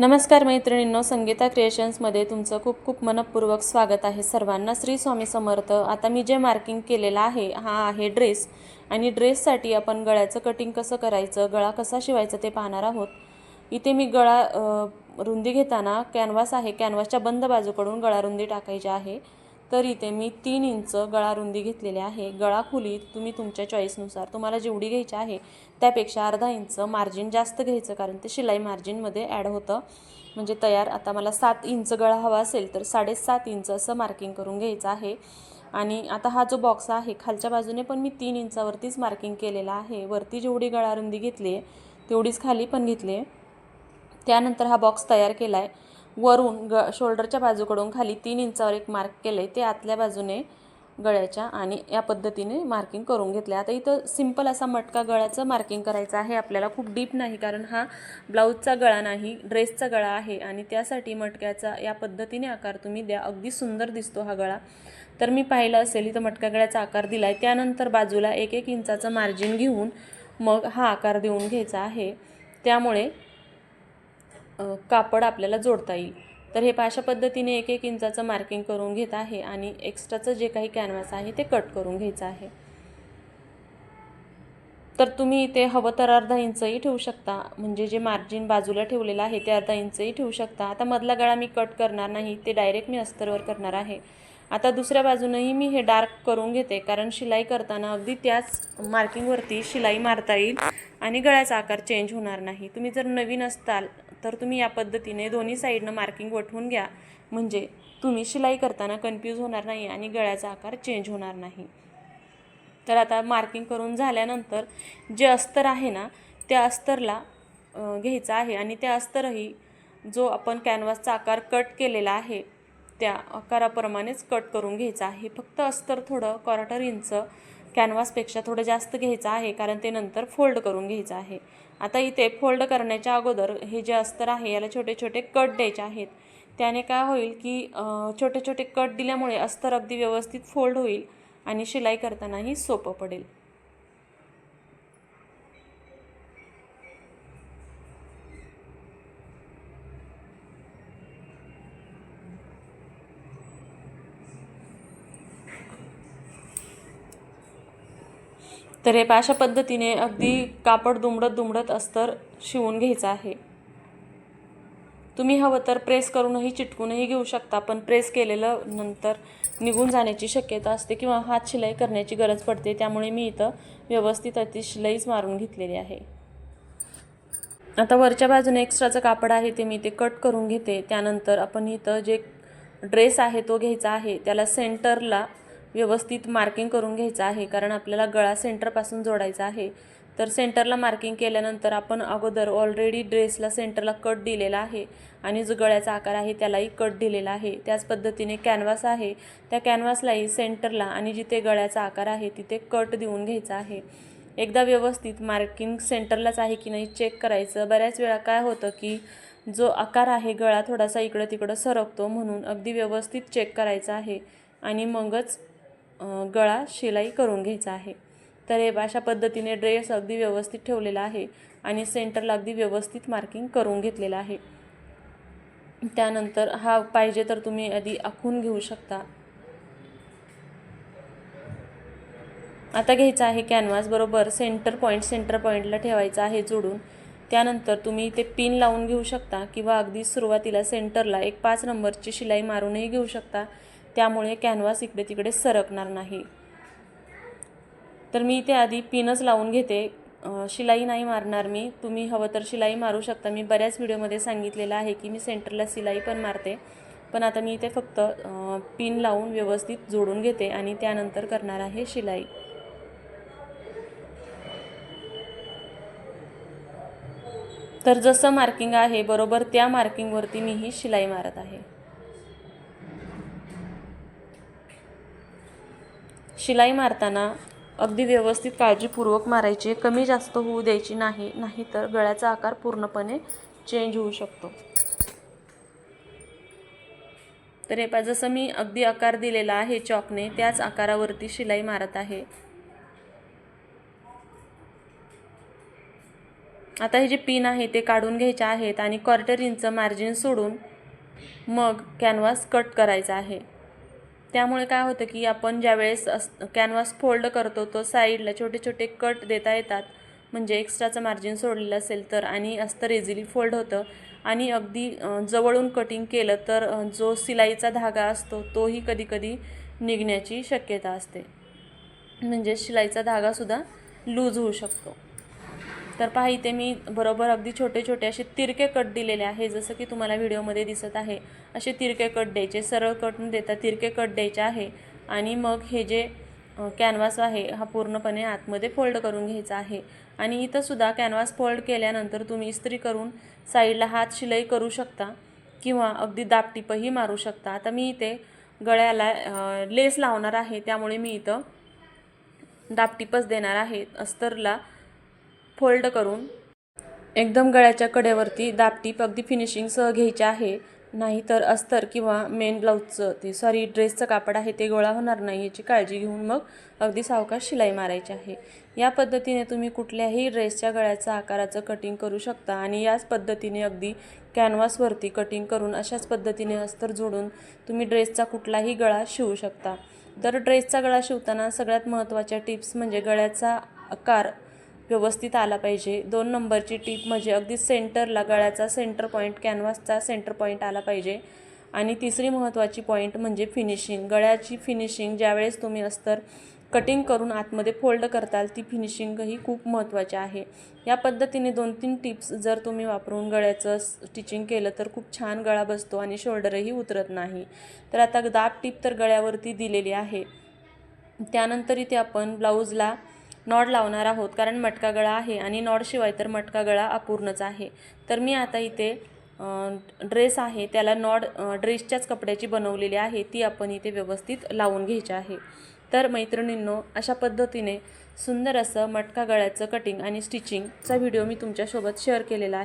नमस्कार मैत्रिणींनो संगीता क्रिएशन्समध्ये तुमचं खूप खूप मनपूर्वक स्वागत आहे सर्वांना. श्री स्वामी समर्थ आता मी जे मार्किंग केलेलं आहे हा आहे ड्रेस आणि ड्रेससाठी आपण गळ्याचं कटिंग कसं करायचं गळा कसा शिवायचा ते पाहणार आहोत. इथे मी गळा रुंदी घेताना कॅनव्हास आहे. कॅनव्हासच्या बंद बाजूकडून गळा रुंदी टाकायची आहे. तर इथे मी तीन इंच गळा रुंदी घेतलेली आहे. गळा खोली तुम्ही तुमच्या चॉईसनुसार तुम्हाला जेवढी घ्यायची आहे त्यापेक्षा अर्धा इंच मार्जिन जास्त घ्यायचं कारण ते शिलाई मार्जिनमध्ये ॲड होतं. म्हणजे तयार आता मला सात इंच गळा हवा असेल तर साडेसात इंच असं मार्किंग करून घ्यायचं आहे. आणि आता हा जो बॉक्स आहे खालच्या बाजूने पण मी तीन इंचावरतीच मार्किंग केलेलं आहे. वरती जेवढी गळा रुंदी घेतली आहे तेवढीच खाली पण घेतली आहे त्यानंतर हा बॉक्स तयार केला आहे वरून ग शोल्डरच्या बाजूकडून खाली तीन इंचावर एक मार्क केले ते आतल्या बाजूने गळ्याच्या आणि या पद्धतीने मार्किंग करून घेतलं आहे आता इथं सिंपल असा मटका गळ्याचं मार्किंग करायचं आहे आपल्याला खूप डीप नाही कारण हा ब्लाऊजचा गळा नाही ड्रेसचा गळा आहे आणि त्यासाठी मटक्याचा या पद्धतीने आकार तुम्ही द्या. अगदी सुंदर दिसतो हा गळा. तर मी पाहिलं असेल इथं मटका गळ्याचा आकार दिला आहे त्यानंतर बाजूला एक एक इंचाचं मार्जिन घेऊन मग हा आकार देऊन घ्यायचा आहे. त्यामुळे कापड आपल्याला जोडता येईल. तर हे अशा पद्धतीने एक एक इंचाचं मार्किंग करून घेत आहे आणि एक्स्ट्राचं जे काही कॅनव्हास आहे ते कट करून घ्यायचं आहे. तर तुम्ही इथे हवं तर अर्धा इंचही ठेवू शकता. म्हणजे जे मार्जिन बाजूला ठेवलेलं आहे ते अर्धा इंचही ठेवू शकता. आता मधला गळा मी कट करणार नाही ते डायरेक्ट मी अस्तरवर करणार आहे. आता दुसऱ्या बाजूनही मी हे डार्क करून घेते कारण शिलाई करताना अगदी त्याच मार्किंगवरती शिलाई मारता येईल आणि गळ्याचा आकार चेंज होणार नाही. तुम्ही जर नवीन असताल तर तुम्ही या पद्धतीने दोन्ही साईडनं मार्किंग वठवून घ्या. म्हणजे तुम्ही शिलाई करताना कन्फ्यूज होणार नाही आणि गळ्याचा आकार चेंज होणार नाही. तर आता मार्किंग करून झाल्यानंतर जे अस्तर आहे ना त्या अस्तरला घ्यायचं आहे आणि त्या अस्तरही जो आपण कॅनव्हासचा आकार कट केलेला आहे त्या आकाराप्रमाणेच कट करून घ्यायचा आहे. फक्त अस्तर थोडं क्वार्टर इंच कॅनव्हासपेक्षा थोडं जास्त घ्यायचं आहे कारण ते नंतर फोल्ड करून घ्यायचं आहे. आता इथे फोल्ड करण्याच्या अगोदर हे जे अस्तर आहे याला छोटे छोटे कट द्यायचे आहेत. त्याने काय होईल की छोटे छोटे कट दिल्यामुळे अस्तर अगदी व्यवस्थित फोल्ड होईल आणि शिलाई करतानाही सोपं पडेल. तर हे अशा पद्धतीने अगदी कापड दुमडत दुमडत अस्तर शिवून घ्यायचं आहे. तुम्ही हवं तर प्रेस करूनही चिटकूनही घेऊ शकता पण प्रेस केलेलं नंतर निघून जाण्याची शक्यता असते किंवा हात शिलाई करण्याची गरज पडते त्यामुळे मी इथं व्यवस्थित अति शिलाईच मारून घेतलेली आहे. आता वरच्या बाजूने एक्स्ट्राचं कापड आहे ते मी ते कट करून घेते. त्यानंतर आपण इथं जे ड्रेस आहे तो घ्यायचा आहे त्याला सेंटरला व्यवस्थित मार्किंग करून घ्यायचं आहे कारण आपल्याला गळा सेंटरपासून जोडायचा आहे. तर सेंटरला मार्किंग केल्यानंतर आपण अगोदर ऑलरेडी ड्रेसला सेंटरला कट दिलेला आहे आणि जो गळ्याचा आकार आहे त्यालाही कट दिलेला आहे. त्याच पद्धतीने कॅनव्हास आहे. त्या कॅनव्हासलाही सेंटरला आणि जिथे गळ्याचा आकार आहे तिथे कट देऊन घ्यायचा आहे. एकदा व्यवस्थित मार्किंग सेंटरलाच आहे की नाही चेक करायचं. बऱ्याच वेळा काय होतं की जो आकार आहे गळा थोडासा इकडं तिकडं सरकतो म्हणून अगदी व्यवस्थित चेक करायचा आहे. आणि मगच गळा शिलाई करून घ्यायचा आहे. तर हे अशा पद्धतीने ड्रेस अगदी व्यवस्थित ठेवलेला आहे आणि सेंटरला अगदी व्यवस्थित मार्किंग करून घेतलेलं आहे. त्यानंतर हा पाहिजे तर तुम्ही आधी आखून घेऊ शकता. आता घ्यायचं आहे कॅनव्हास बरोबर सेंटर पॉईंट सेंटर पॉईंटला ठेवायचा आहे जोडून. त्यानंतर तुम्ही ते पिन लावून घेऊ शकता किंवा अगदी सुरुवातीला सेंटरला एक पाच नंबरची शिलाई मारूनही घेऊ शकता. त्यामुळे कॅनव्हास इकडे तिकडे सरकणार नाही. तर मी इथे आधी पिनच लावून घेते. शिलाई नाही मारणार मी. तुम्ही हवं तर शिलाई मारू शकता. मी बऱ्याच व्हिडिओमध्ये सांगितलेलं आहे की मी सेंटरला शिलाई पण मारते. पण आता मी इथे फक्त पिन लावून व्यवस्थित जोडून घेते आणि त्यानंतर करणार आहे शिलाई. तर जसं मार्किंग आहे बरोबर त्या मार्किंगवरती मी ही शिलाई मारत आहे. शिलाई मारताना अगदी व्यवस्थित काळजीपूर्वक मारायची. कमी जास्त होऊ द्यायची नाही नाहीतर गळ्याचा आकार पूर्णपणे चेंज होऊ शकतो. तर हे पा जसं मी अगदी आकार दिलेला आहे चॉकने त्याच आकारावरती शिलाई मारत आहे. आता हे जे पिन आहे ते काढून घ्यायचे आहेत आणि क्वार्टर इंच मार्जिन सोडून मग कॅनव्हास कट करायचा आहे. त्यामुळे काय होतं की आपण ज्यावेळेस अस कॅनव्हास फोल्ड करतो तो साईडला छोटे छोटे कट देता येतात. म्हणजे एक्स्ट्राचं मार्जिन सोडलेलं असेल तर आणि अस्तर इझिली फोल्ड होतं. आणि अगदी जवळून कटिंग केलं तर जो शिलाईचा धागा असतो तोही कधीकधी निघण्याची शक्यता असते. म्हणजे शिलाईचा धागासुद्धा लूज होऊ शकतो. तर पहा इथे मी बरोबर अगदी छोटे छोटे असे तिरके कट दिलेले आहे जसं की तुम्हाला व्हिडिओमध्ये दिसत आहे. असे तिरके कट द्यायचे सरळ कट न देता तिरके कट द्यायचे आहे. आणि मग हे जे कॅनव्हास आहे हा पूर्णपणे आतमध्ये फोल्ड करून घ्यायचा आहे. आणि इथंसुद्धा कॅनव्हास फोल्ड केल्यानंतर तुम्ही इस्त्री करून साईडला हात शिलाई करू शकता किंवा अगदी दापटीपही मारू शकता. आता मी इथे गळ्याला लेस लावणार आहे त्यामुळे मी इथं दापटीपच देणार आहे. अस्तरला फोल्ड करून. एकदम गळ्याच्या कडेवरती दापटीप अगदी फिनिशिंगसह घ्यायचे आहे. नाही तर अस्तर किंवा मेन ब्लाऊजचं ते सॉरी ड्रेसचं कापड आहे ते गोळा होणार नाही याची काळजी घेऊन मग अगदी सावकाश शिलाई मारायची आहे. या पद्धतीने तुम्ही कुठल्याही ड्रेसच्या गळ्याचं आकाराचं कटिंग करू शकता आणि याच पद्धतीने अगदी कॅनव्हासवरती कटिंग करून अशाच पद्धतीने अस्तर जोडून तुम्ही ड्रेसचा कुठलाही गळा शिवू शकता. तर ड्रेसचा गळा शिवताना सगळ्यात महत्त्वाच्या टिप्स म्हणजे गळ्याचा आकार व्यवस्थित आला पाहिजे. दोन नंबरची टीप म्हणजे अगदी सेंटरला गळ्याचा सेंटर पॉईंट कॅनव्हासचा सेंटर पॉईंट आला पाहिजे. आणि तिसरी महत्त्वाची पॉईंट म्हणजे फिनिशिंग. गळ्याची फिनिशिंग ज्यावेळेस तुम्ही अस्तर कटिंग करून आतमध्ये फोल्ड करताल ती फिनिशिंगही खूप महत्त्वाची आहे. या पद्धतीने दोन तीन टिप्स जर तुम्ही वापरून गळ्याचं स्टिचिंग केलं तर खूप छान गळा बसतो आणि शोल्डरही उतरत नाही. तर आता दाब टीप तर गळ्यावरती दिलेली आहे. त्यानंतर इथे आपण ब्लाऊजला नॉड लावणार आहोत कारण मटका गळा आहे आणि नॉडशिवाय तर मटका गळा अपूर्णच आहे. तर मी आता इथे ड्रेस आहे त्याला नॉड ड्रेसच्याच कपड्याची बनवलेली आहे ती आपण इथे व्यवस्थित लावून घ्यायची आहे. तर मैत्रिणींनो अशा पद्धतीने सुंदर असं मटका गळ्याचं कटिंग आणि स्टिचिंगचा व्हिडिओ मी तुमच्यासोबत शेअर केलेला आहे.